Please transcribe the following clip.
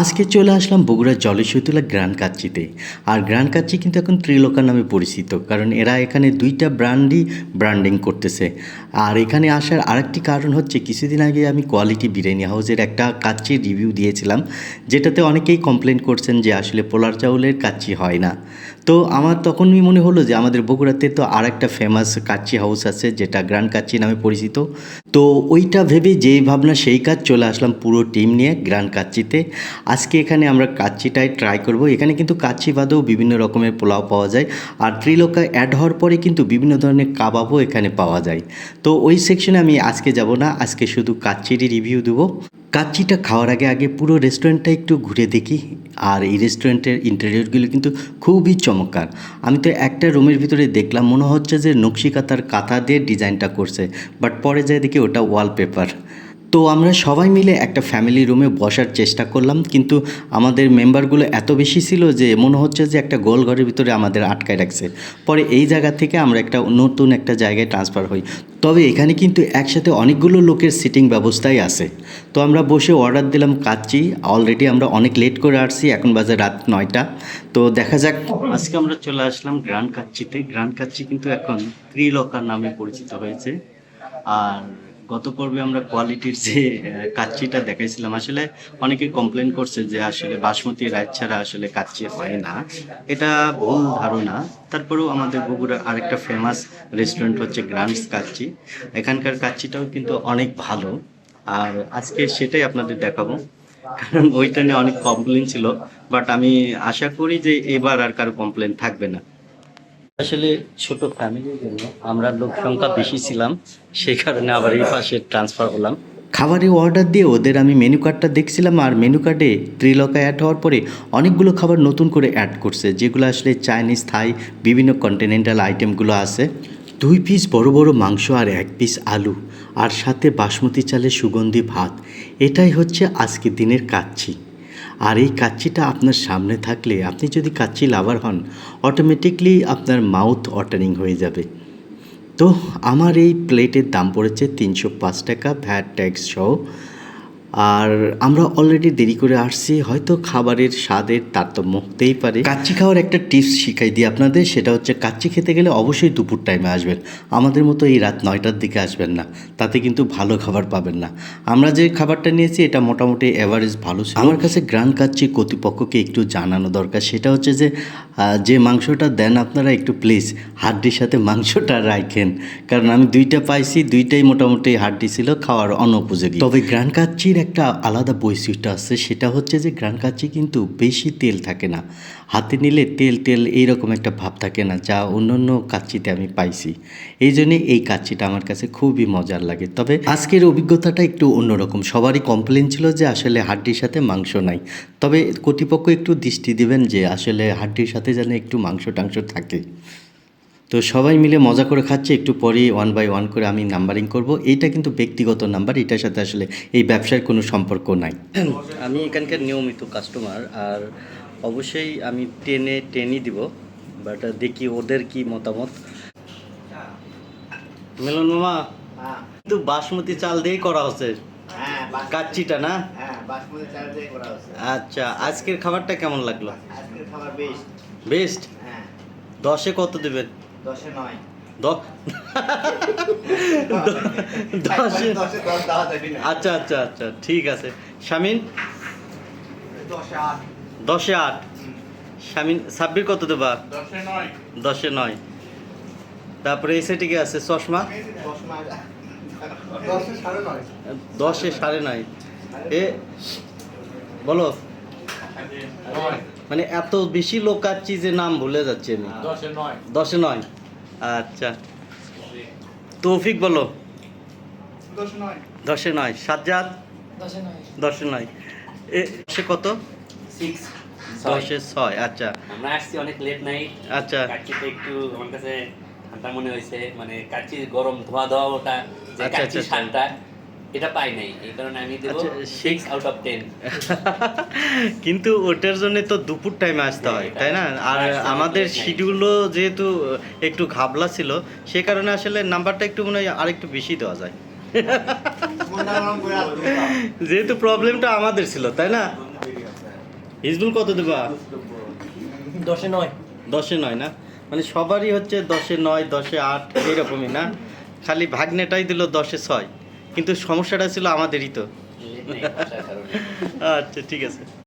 আজকে চলে আসলাম বগুড়ার জলেশ্বতুলা গ্র্যান্ড কাচ্চিতে। আর গ্র্যান্ড কাচ্চি কিন্তু এখন ত্রিলোকা নামে পরিচিত, কারণ এরা এখানে দুইটা ব্র্যান্ডই ব্র্যান্ডিং করতেছে। আর এখানে আসার আরেকটি কারণ হচ্ছে, কিছুদিন আগে আমি কোয়ালিটি বিরিয়ানি হাউসের একটা কাচ্চির রিভিউ দিয়েছিলাম, যেটাতে অনেকেই কমপ্লেন করছেন যে আসলে পোলার চাউলের কাচ্চি হয় না। তো আমার তখনই মনে হলো যে আমাদের বগুড়াতে তো আর একটা ফেমাস কাচ্চি হাউস আছে, যেটা গ্র্যান্ড কাচ্চি নামে পরিচিত। তো ওইটা ভেবে যেই ভাবনা সেই কাজ চলে আসলাম পুরো টিম নিয়ে গ্র্যান্ড কাচ্চিতে। আজকে এখানে আমরা কাচ্চিটাই ট্রাই করব। এখানে কিন্তু কাচ্চি বাদেও বিভিন্ন রকমের পোলাও পাওয়া যায় আর ত্রিলোকা অ্যাড হওয়ার পরে কিন্তু বিভিন্ন ধরনের কাবাবও এখানে পাওয়া যায়। তো ওই সেকশনে আমি আজকে যাব না, আজকে শুধু কাচ্চিরই রিভিউ দেবো। কাচ্চিটা খাওয়ার আগে আগে পুরো রেস্টুরেন্টটা একটু ঘুরে দেখি। আর এই রেস্টুরেন্টের ইন্টেরিয়রগুলো কিন্তু খুবই চমৎকার। আমি তো একটা রুমের ভিতরে দেখলাম, মনে হচ্ছে যে নকশিকাতার কাঁথা দিয়ে ডিজাইনটা করছে বাট পরে যায় দেখি ওটা ওয়ালপেপার তো আমরা সবাই মিলে একটা ফ্যামিলি রুমে বসার চেষ্টা করলাম, কিন্তু আমাদের মেম্বারগুলো এত বেশি ছিল যে মনে হচ্ছে যে একটা গোল ঘরের ভিতরে আমাদের আটকায় রাখছে। পরে এই জায়গা থেকে আমরা একটা নতুন একটা জায়গায় ট্রান্সফার হই। তবে এখানে কিন্তু একসাথে অনেকগুলো লোকের সিটিং ব্যবস্থাই আছে। তো আমরা বসে অর্ডার দিলাম কাচ্চি অলরেডি আমরা অনেক লেট করে আসছি, এখন বাজে রাত নয়টা। তো দেখা যাক। আজকে আমরা চলে আসলাম গ্র্যান্ড কাচ্চিতে। গ্র্যান্ড কাচ্চি কিন্তু এখন ত্রিলকার নামে পরিচিত হয়েছে। আর গত পর্বে আমরা কোয়ালিটির যে কাচ্চিটা দেখাইছিলাম, আসলে অনেকে কমপ্লেন করছে যে, আসলে বাসমতি রাইস ছাড়া আসলে কাচ্চি হয় না। এটা ভুল ধারণা। তারপরেও আমাদের বগুড়ার আরেকটা ফেমাস রেস্টুরেন্ট হচ্ছে গ্রান্ডস কাচ্চি। এখানকার কাচ্চিটাও কিন্তু অনেক ভালো। আর আজকে সেটাই আপনাদের দেখাবো। কারণ ওইটা নিয়ে অনেক কমপ্লেন ছিল। বাট আমি আশা করি যে, এবার আর কারও কমপ্লেন থাকবে না। আসলে ছোট ফ্যামিলির জন্য আমরা লোক সংখ্যা বেশি ছিলাম, সেই কারণে আবার এই পাশে ট্রান্সফার হলাম। খাবারের অর্ডার দিয়ে ওদের আমি মেনু কার্ডটা দেখছিলাম আর মেনু কার্ডে ত্রিলকা অ্যাড হওয়ার পরে অনেকগুলো খাবার নতুন করে অ্যাড করছে, যেগুলো আসলে চাইনিজ থাই বিভিন্ন কন্টিনেন্টাল আইটেমগুলো আছে। দুই পিস বড় বড় মাংস আর এক পিস আলু, আর সাথে বাসমতি চালের সুগন্ধি ভাত। এটাই হচ্ছে আজকের দিনের কাচ্চি। আর এই কাচ্চিটা আপনার সামনে থাকলে আপনি যদি কাচ্চি লাভার হন অটোমেটিকলি আপনার মাউথ অটারিং হয়ে যাবে। তো আমার এই প্লেটের দাম পড়েছে তিনশো পাঁচ টাকা ভ্যাট ট্যাক্স সহ আর আমরা অলরেডি দেরি করে আসছি, হয়তো খাবারের স্বাদের তারতম্য হতেই পারে। কাচ্চি খাওয়ার একটা টিপস শিখাই দিই আপনাদের, সেটা হচ্ছে কাচ্চি খেতে গেলে অবশ্যই দুপুর টাইমে আসবেন। আমাদের মতো এই রাত নয়টার দিকে আসবেন না, তাতে কিন্তু ভালো খাবার পাবেন না। আমরা যে খাবারটা নিয়েছি, এটা মোটামুটি এভারেজ ভালো ছিল। আমার কাছে গ্রান কাচ্চি কর্তৃপক্ষকে একটু জানানো দরকার, সেটা হচ্ছে যে যে মাংসটা দেন আপনারা একটু প্লিজ হাড্ডির সাথে মাংসটা রাখেন। কারণ আমি দুইটা পাইছি, দুইটাই মোটামুটি হাড্ডি ছিল, খাওয়ার অনুপযোগী। তবে গ্রান কাচ্চির একটা আলাদা বৈশিষ্ট্য আছে, সেটা হচ্ছে যে গ্রান কাচ্চি কিন্তু বেশি তেল থাকে না। হাতে নিলে তেল তেল এইরকম একটা ভাব থাকে না, যা অন্য অন্য কাচ্চিতে আমি পাইছি। এই জন্যে এই কাচ্চিটা আমার কাছে খুবই মজার লাগে। তবে আজকের অভিজ্ঞতাটা একটু অন্যরকম। সবারই কমপ্লেন ছিল যে আসলে হাড্ডির সাথে মাংস নাই। তবে কর্তৃপক্ষ একটু দৃষ্টি দিবেন যে আসলে হাড্ডির সাথে যেন একটু মাংস টাংস থাকে। তো সবাই মিলে মজা করে খাচ্ছে একটু পরেই ওয়ান বাই ওয়ান করে আমি নাম্বারিং করব। এইটা কিন্তু ব্যক্তিগত নাম্বার এটার সাথে আসলে এই ব্যবসার কোনো সম্পর্ক নাই। আমি এখানকার নিয়মিত কাস্টমার আর অবশ্যই আমি টেনে টেনই দিব বাট দেখি ওদের কি মতামত। মিলন মামা হ্যাঁ, কিন্তু বাসমতি চাল দিয়েই করা হচ্ছে। হ্যাঁ, কাচ্চিটা না? হ্যাঁ, বাসমতি করা হচ্ছে। আচ্ছা আজকের খাবারটা কেমন লাগল? আজকের বেস্ট হ্যাঁ, দশে কত দেবেন? দশে নয়। আচ্ছা আচ্ছা আচ্ছা ঠিক আছে। শামিন? দশে আট। দশে আট। শামিন সাব্বির কত দেবা? দশে নয়। দশে নয়। তারপরে এই সেটি কি আছে? চশমা। দশে সাড়ে নয়। এ বলো। মানে এত বেশি লোক কাচ্ছি যে নাম ভুলে যাচ্ছি আমি। দশে নয়। আচ্ছা। তৌফিক বলো। দশে নয়। সাজ্জাদ? দশে নয়। এ সে কত? দশে ছয় আচ্ছা। আমরা আসছি অনেক লেট নাইট আচ্ছা। কাচ্চিতে একটু আমার কাছে ঠান্ডা মনে হয়েছে। মানে কাচ্চির গরম ধোয়া ধোয়া ওটা যে আচ্ছা, কাচ্চির আচ্ছা, স্বাদটা এটা পাই নাই এই কারণে আমি দেবো আচ্ছা, সিক্স আউট অফ টেন কিন্তু ওটার জন্য তো দুপুর টাইমে আসতে হয় তাই না? আর আমাদের শিডিউলও যেহেতু একটু ঘাবলা ছিল সে কারণে আসলে নাম্বারটা একটু মনে হয় আরেকটু বেশি দেওয়া যায়। যেহেতু প্রবলেমটা আমাদের ছিল তাই না? হিজবুল কত দেবা? দশে নয়। দশে নয় না? মানে সবারই হচ্ছে দশে নয় দশে আট এরকমই না? খালি ভাগ্নেটাই দিল দশে ছয়। কিন্তু সমস্যাটা ছিল আমাদেরই তো। আচ্ছা ঠিক আছে।